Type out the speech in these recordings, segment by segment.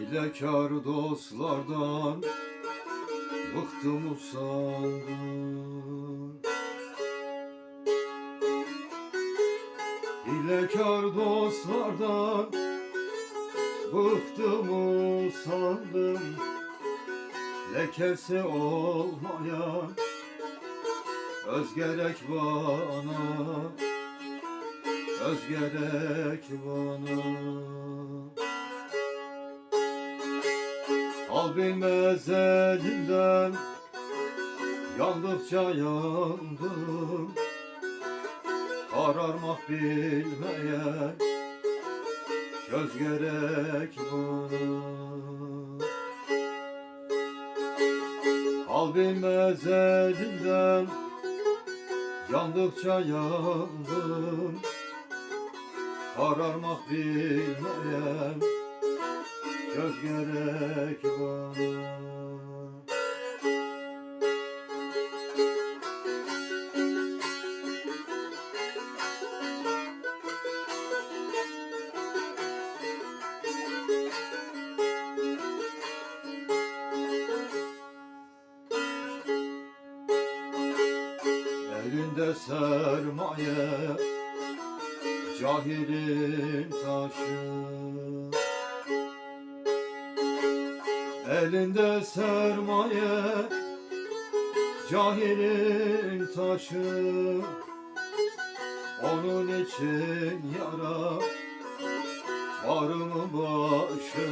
Hilekar dostlardan Bıktım usandım Hilekar dostlardan Bıktım usandım. Lekesi olmayan Öz gerek bana Öz gerek bana Al bilmez elinden Yandıkça yandım. Kararmak bilmeyen Köz gerek bana Al bilmez elinden Yandıkça yandım. Kararmak bilmeyen Göz gerek bana Elinde sermaye Cahilin taşı. Elinde sermaye Cahilin taşı. Onun için yara Varımın başı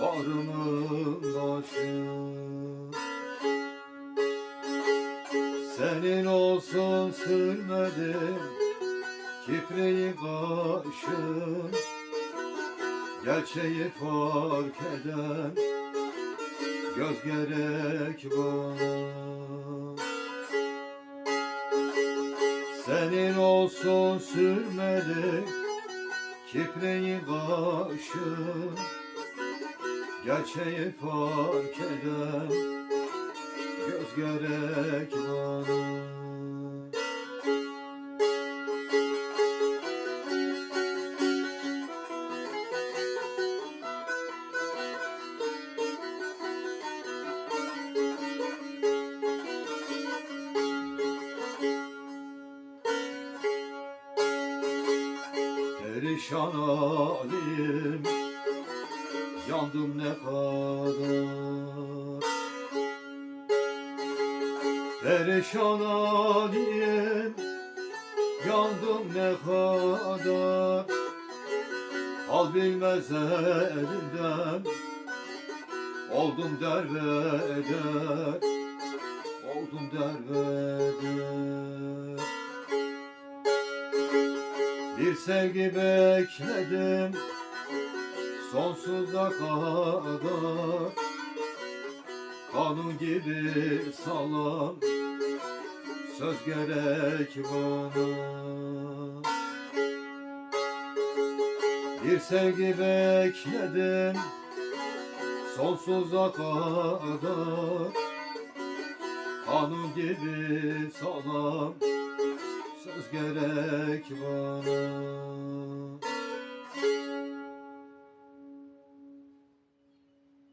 Varımın başı Senin olsun sürmedim Kipreyi kaşın Gerçeği fark eden Göz gerek bana. Senin olsun sürmeli Kipreyi kaşın Gerçeği fark eden Göz gerek bana Perişan halim Yandım ne kadar Perişan halim Yandım ne kadar. Al bilmez elimden Oldum derbeder Oldum derbeder Bir sevgi bekledim Sonsuza kadar. Kanun gibi salam Söz gerek bana. Bir sevgi bekledim Sonsuza kadar. Kanun gibi salam Söz gerek bana